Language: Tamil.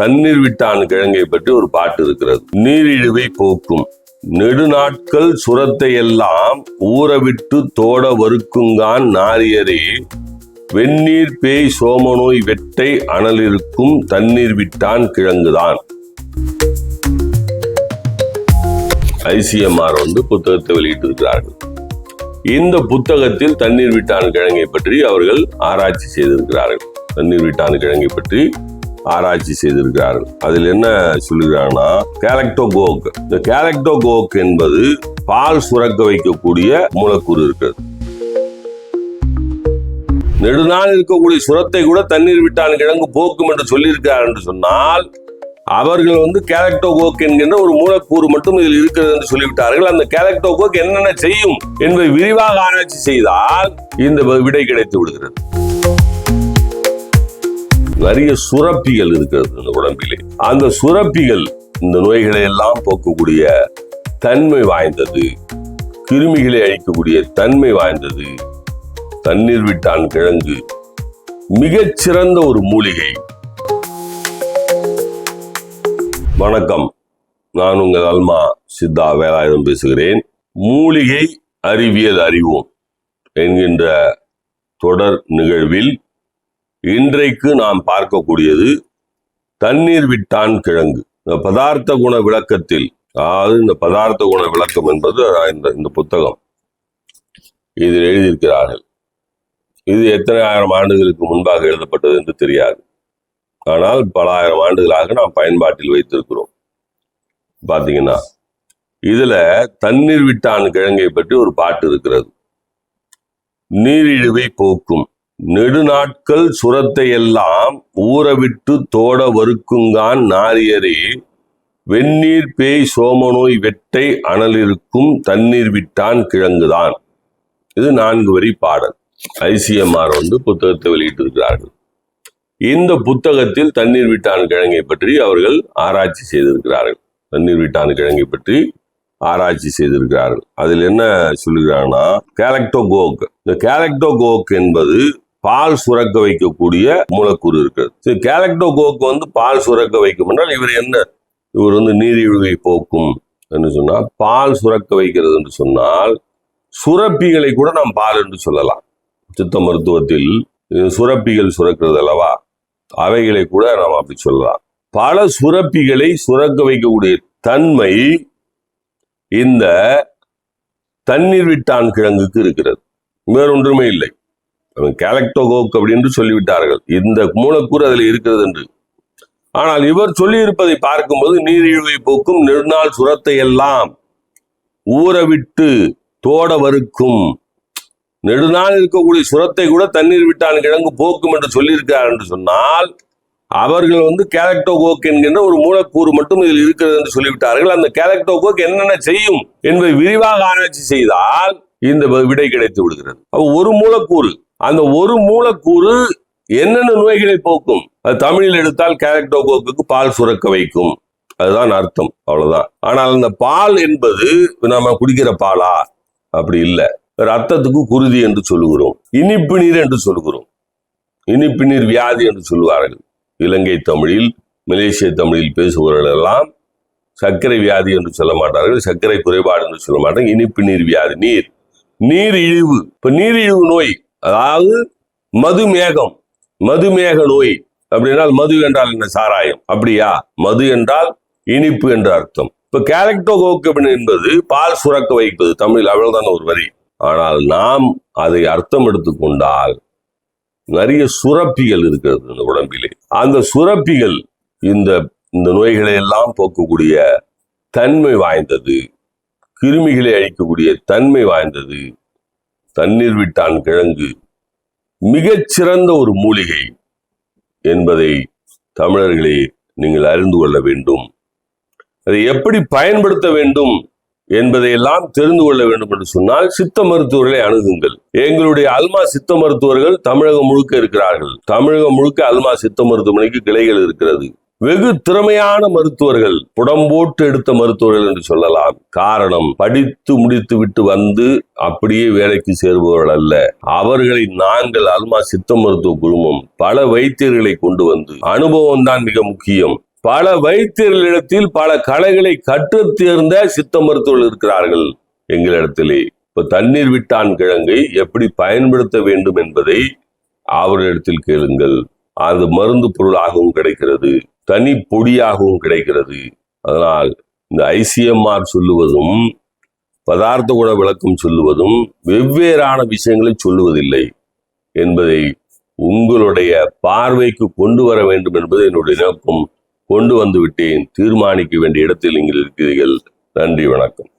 தண்ணீர் விட்டான் கிழங்கை பற்றி ஒரு பாட்டு இருக்கிறது. நீரிழிவை போக்கும் நெடுநாட்கள் சுரத்தை எல்லாம் ஊறவிட்டு தோட வறுக்குங்கான் நாரியரே. வெந்நீர் பேய் சோமநோய் வெட்டை அனலிருக்கும் தண்ணீர் விட்டான் கிழங்குதான். ஐசிஎம்ஆர் வந்து புத்தகத்தை வெளியிட்டிருக்கிறார்கள். இந்த புத்தகத்தில் தண்ணீர் விட்டான் கிழங்கை பற்றி அவர்கள் ஆராய்ச்சி செய்திருக்கிறார்கள். தண்ணீர் விட்டான் கிழங்கை பற்றி ஆராய்ச்சி செய்திருக்கிறார்கள். அதில் என்ன சொல்லுகிறாங்கன்னா கேலக்டோகோக். இந்த கேலக்டோகோக் என்பது பால் சுரக்க வைக்கக்கூடிய மூலக்கூறு இருக்கிறது. நெடுநாள் இருக்கக்கூடிய சுரத்தை கூட தண்ணீர் விட்டான் கிழங்கு போக்கும் என்று சொல்லியிருக்கிறார் என்று சொன்னால் அவர்கள் வந்து கேலக்டோகோக் என்கின்ற ஒரு மூலக்கூறு மட்டும் இதில் இருக்கிறது என்று சொல்லிவிட்டார்கள். அந்த கேலக்டோகோக் என்னென்ன செய்யும் என்பதை விரிவாக ஆராய்ச்சி செய்தால் இந்த விடை கிடைத்து விடுகிறது. நிறைய சுரப்பிகள் இருக்கிறது இந்த உடம்பிலே. அந்த சுரப்பிகள் இந்த நோய்களை எல்லாம் போக்கக்கூடிய தன்மை வாய்ந்தது. கிருமிகளை அழிக்கக்கூடிய தன்மை வாய்ந்தது. தண்ணீர் விட்டான் கிழங்கு. மிகச்சிறந்த ஒரு மூலிகை. வணக்கம். நான் உங்கள் அல்மா சித்தா வேலாயுதம் பேசுகிறேன். மூலிகை அறிவியல் அறிவோம் என்கின்ற தொடர் நிகழ்வில் இன்றைக்கு நாம் பார்க்கக்கூடியது தண்ணீர் விட்டான் கிழங்கு. இந்த பதார்த்த குண விளக்கத்தில் அதாவது இந்த பதார்த்த குண விளக்கம் என்பது இந்த இந்த புத்தகம் இதில் எழுதியிருக்கிறார்கள். இது எத்தனை ஆயிரம் ஆண்டுகளுக்கு முன்பாக எழுதப்பட்டது என்று தெரியாது. ஆனால் பல ஆயிரம் ஆண்டுகளாக நாம் பயன்பாட்டில் வைத்திருக்கிறோம். பார்த்தீங்கன்னா இதுல தண்ணீர் விட்டான் கிழங்கை பற்றி ஒரு பாட்டு இருக்கிறது. நீரிழிவை போக்கும். நெடுநாட்கள் சுரத்தையெல்லாம் ஊறவிட்டு தோட வறுக்குங்கான் நாரியரே வெந்நீர் பேய் சோமநோய் வெட்டை அனலிருக்கும் தண்ணீர் விட்டான் கிழங்குதான். இது நான்கு வரி பாடல். ஐசிஎம்ஆர் வந்து புத்தகத்தை வெளியிட்டிருக்கிறார்கள். இந்த புத்தகத்தில் தண்ணீர் விட்டான் கிழங்கை பற்றி அவர்கள் ஆராய்ச்சி செய்திருக்கிறார்கள். தண்ணீர் விட்டான் கிழங்கை பற்றி ஆராய்ச்சி செய்திருக்கிறார்கள். அதில் என்ன சொல்லுகிறாங்கன்னா கேலக்டோகோக். இந்த கேலக்டோகோக் என்பது பால் சுரக்க வைக்கக்கூடிய மூலக்கூறு இருக்கிறது சரி கேலக்டோகோக் வந்து பால் சுரக்க வைக்கும் என்றால் இவர் என்ன? இவர் வந்து நீரிழிவை போக்கும் என்று சொன்னால் பால் சுரக்க வைக்கிறது என்று சொன்னால் சுரப்பிகளை கூட நாம் பால் என்று சொல்லலாம். சித்த மருத்துவத்தில் சுரப்பிகள் சுரக்கிறது அல்லவா? அவைகளை கூட நாம் அப்படி சொல்லலாம். பல சுரப்பிகளை சுரக்க வைக்கக்கூடிய தன்மை இந்த தண்ணீர் விட்டான் கிழங்குக்கு இருக்கிறது. வேறொன்றுமே இல்லை. கேலக்டோகோக் அப்படின்னு சொல்லிவிட்டார்கள். இந்த மூலக்கூறு அதில் இருக்கிறது என்று. ஆனால் இவர் சொல்லியிருப்பதை பார்க்கும்போது நீரிழிவை போக்கும் நெடுநாள் சுரத்தை எல்லாம் ஊறவிட்டு தோட வறுக்கும் நெடுநாள் இருக்கக்கூடிய சுரத்தை கூட தண்ணீர் விட்டான் கிழங்கு போக்கும் என்று சொல்லியிருக்கிறார் என்று சொன்னால் அவர்கள் வந்து கேலக்டோகோக் என்கின்ற ஒரு மூலக்கூறு மட்டும் இதில் இருக்கிறது என்று சொல்லிவிட்டார்கள். அந்த கேலக்டோகோக் என்னென்ன செய்யும் என்பதை விரிவாக ஆராய்ச்சி செய்தால் இந்த விடை கிடைத்து விடுகிறது. ஒரு மூலக்கூறு அந்த ஒரு மூலக்கூறு என்னென்ன நோய்களை போக்கும்? அது தமிழில் எடுத்தால் கேரக்டோகோக்கு பால் சுரக்க வைக்கும். அதுதான் அர்த்தம் அவ்வளவுதான். ஆனால் அந்த பால் என்பது நம்ம குடிக்கிற பாலா? அப்படி இல்லை. ரத்தத்துக்கு குருதி என்று சொல்லுகிறோம். இனிப்பு நீர் என்று சொல்லுகிறோம். இனிப்பு நீர் வியாதி என்று சொல்லுவார்கள். இலங்கை தமிழில் மலேசிய தமிழில் பேசுபவர்கள் எல்லாம் சர்க்கரை வியாதி என்று சொல்ல மாட்டார்கள். சர்க்கரை குறைபாடு என்று சொல்ல மாட்டாங்க. இனிப்பு நீர் வியாதி. நீர். நீர் இழிவு. இப்ப நீரிழிவு நோய். அதாவது மதுமேகம் மதுமேக நோய் அப்படின்னால் மது என்றால் என்ன? சாராயம். அப்படியா? மது என்றால் இனிப்பு என்ற அர்த்தம். இப்ப கேரக்டோகோக்கபின் என்பது பால் சுரக்க வைப்பது தமிழ் அவ்வளவுதான் ஒரு வரி. ஆனால் நாம் அதை அர்த்தம் எடுத்துக்கொண்டால் நிறைய சுரப்பிகள் இருக்கிறது இந்த உடம்பிலே. அந்த சுரப்பிகள் இந்த இந்த நோய்களை எல்லாம் போக்கக்கூடிய தன்மை வாய்ந்தது கிருமிகளை அழிக்கக்கூடிய தன்மை வாய்ந்தது தண்ணீர் விட்டான் கிழங்கு. மிகச்சிறந்த ஒரு மூலிகை என்பதை தமிழர்களே நீங்கள் அறிந்து கொள்ள வேண்டும். அதை எப்படி பயன்படுத்த வேண்டும் என்பதையெல்லாம் தெரிந்து கொள்ள வேண்டும் என்று சொன்னால் சித்த மருத்துவர்களை அணுகுங்கள். எங்களுடைய அல்மா சித்த மருத்துவர்கள் தமிழகம் முழுக்க இருக்கிறார்கள். தமிழகம் முழுக்க அல்மா சித்த மருத்துவமனைக்கு கிளைகள் இருக்கிறது. வெகு திறமையான மருத்துவர்கள் புடம்போட்டு எடுத்த மருத்துவர்கள் என்று சொல்லலாம். காரணம் படித்து முடித்து விட்டு வந்து அப்படியே வேலைக்கு சேருபவர்கள் அல்ல. அவர்களை நாங்கள் அல்மா சித்த மருத்துவ குழுமம் பல வைத்தியர்களை கொண்டு வந்து அனுபவம் தான் மிக முக்கியம். பல வைத்தியர்களிடத்தில் பல கலைகளை கற்று தேர்ந்த சித்த மருத்துவர்கள் இருக்கிறார்கள் எங்களிடத்திலே. இப்ப தண்ணீர் விட்டான் கிழங்கை எப்படி பயன்படுத்த வேண்டும் என்பதை அவர்களிடத்தில் கேளுங்கள். அது மருந்து பொருளாகவும் கிடைக்கிறது. தனி பொடியாகவும் கிடைக்கிறது. அதனால் இந்த ஐசிஎம்ஆர் சொல்லுவதும் பதார்த்த குண விளக்கம் சொல்லுவதும் வெவ்வேறான விஷயங்களை சொல்லுவதில்லை என்பதை உங்களுடைய பார்வைக்கு கொண்டு வர வேண்டும் என்பது என்னுடைய நோக்கம். கொண்டு வந்து விட்டேன். தீர்மானிக்க வேண்டிய இடத்தில் நீங்கள் இருக்கிறீர்கள். நன்றி வணக்கம்.